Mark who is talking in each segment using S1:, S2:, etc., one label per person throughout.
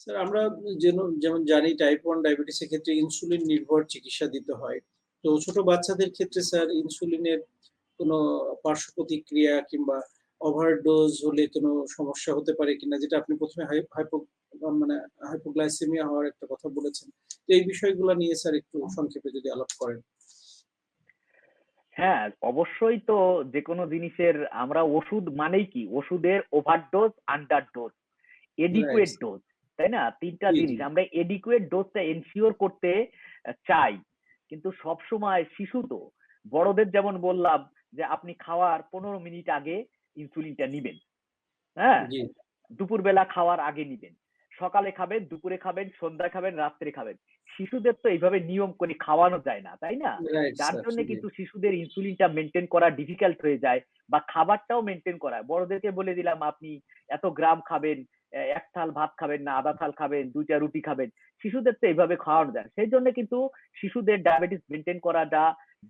S1: Sir আমরা যেমন জানি টাইপ 1 ডায়াবেটিস এর ক্ষেত্রে ইনসুলিন নির্ভর চিকিৎসা দিতে হয়। তো ছোট বাচ্চাদের ক্ষেত্রে স্যার ইনসুলিনের কোনো পার্শ্ব প্রতিক্রিয়া কিংবা ওভারডোজ হলে কোনো সমস্যা হতে পারে কিনা? যেটা আপনি ১ম এ হাইপো মানে হাইপোগ্লাইসেমিয়া হওয়ার একটা কথা বলেছেন। তো এই বিষয়গুলা নিয়ে স্যার একটু সংক্ষেপে যদি আলাপ করেন।
S2: হ্যাঁ, অবশ্যই তো যেকোনো জিনিসের আমরা ওষুধ মানেই কি? ওষুধের ওভারডোজ, আন্ডারডোজ, এডিকুয়েট ডোজ, তাই না?
S1: তিনটা
S2: জিনিস। আমরা এডিকুয়েট ডোজটা এনশিওর করতে চাই। কিন্তু সবসময় শিশু তো বড়দের যেমন বললাম যে আপনি খাওয়ার ১৫ মিনিট আগে ইনসুলিনটা নিবেন। হ্যাঁ?
S1: জি।
S2: দুপুরবেলা খাওয়ার আগে নিবেন। সকালে খাবেন, দুপুরে খাবেন, সন্ধ্যায় খাবেন, রাত্রে খাবেন। শিশুদের তো এইভাবে নিয়ম করে খাওয়ানো যায় না, তাই না? যার জন্য কিন্তু শিশুদের ইনসুলিনটা মেইনটেইন করা ডিফিকাল্ট হয়ে যায় বা খাবারটাও মেনটেন করা। বড়দেরকে বলে দিলাম আপনি এত গ্রাম খাবেন, এ ১ থাল ভাত খাবেন না, আধা থাল খাবেন, ২ টা রুটি খাবেন। শিশুদের তো এইভাবে খাওয়ানো যায় সেই জন্য কিন্তু শিশুদের ডায়াবেটিস মেইনটেইন করাটা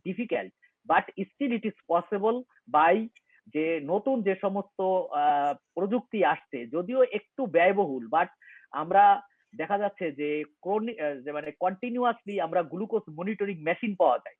S2: difficult. But still it is possible by যে নতুন যে সমস্ত প্রযুক্তি আসছে, যদিও একটু ব্যয়বহুল বাট আমরা দেখা যাচ্ছে যে মানে কন্টিনিউয়াসলি আমরা গ্লুকোজ মনিটরিং মেশিন পাওয়া যায়।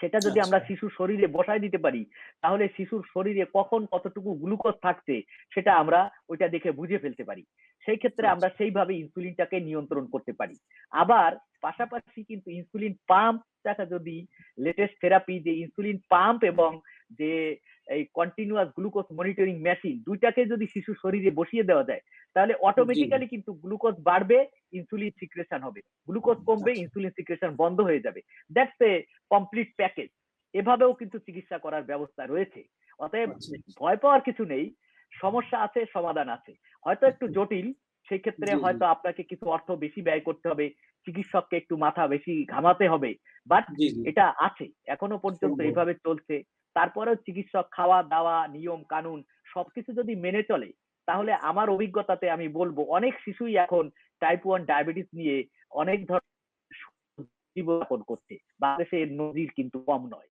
S2: সেটা যদি আমরা
S1: আচ্ছা।
S2: শিশুর শরীরে বসায় দিতে পারি, তাহলে শিশুর শরীরে কখন কতটুকু গ্লুকোজ থাকছে সেটা আমরা ওইটা দেখে বুঝে ফেলতে পারি। সেই ক্ষেত্রে আমরা
S1: আচ্ছা।
S2: সেইভাবে ইনসুলিনটাকে নিয়ন্ত্রণ করতে পারি। আবার পাশাপাশি কিন্তু ইনসুলিন পাম্পটাকে যদি লেটেস্ট থেরাপি যে ইনসুলিন পাম্প এবং যে এই কন্টিনিউয়াস গ্লুকোজ মনিটরিং মেশিন ২ টাকে যদি শিশুর শরীরে বসিয়ে দেওয়া যায়, তাহলে অটোমেটিক্যালি কিন্তু গ্লুকোজ বাড়বে, ইনসুলিন সিক্রেশন হবে। গ্লুকোজ কমবে,
S1: আচ্ছা।
S2: ইনসুলিন সিক্রেশন বন্ধ হয়ে যাবে। That's a complete package. এভাবেও কিন্তু চিকিৎসা করার ব্যবস্থা রয়েছে। অতএব
S1: আচ্ছা, আচ্ছা।
S2: ভয় পাওয়ার কিছু নেই। সমস্যা আছে, সমাধান আছে। হয়তো একটু জটিল, সেই ক্ষেত্রে। হয়তো আপনাকে কিছু অর্থ বেশি ব্যয় করতে হবে। চিকিৎসককে একটু মাথা বেশি ঘামাতে হবে। বাট। এটা আছে। এখনও পর্যন্ত। এভাবে চলছে। তারপরেও চিকিৎসক খাওয়া-দাওয়া, নিয়ম-কানুন সবকিছু যদি মেনে চলে, তাহলে আমার অভিজ্ঞতাতে আমি বলব অনেক শিশুই এখন টাইপ ওয়ান ডায়াবেটিস নিয়ে অনেক ধরনের জীবনযাপন করছে। বাংলাদেশে নজির কিন্তু কম নয়।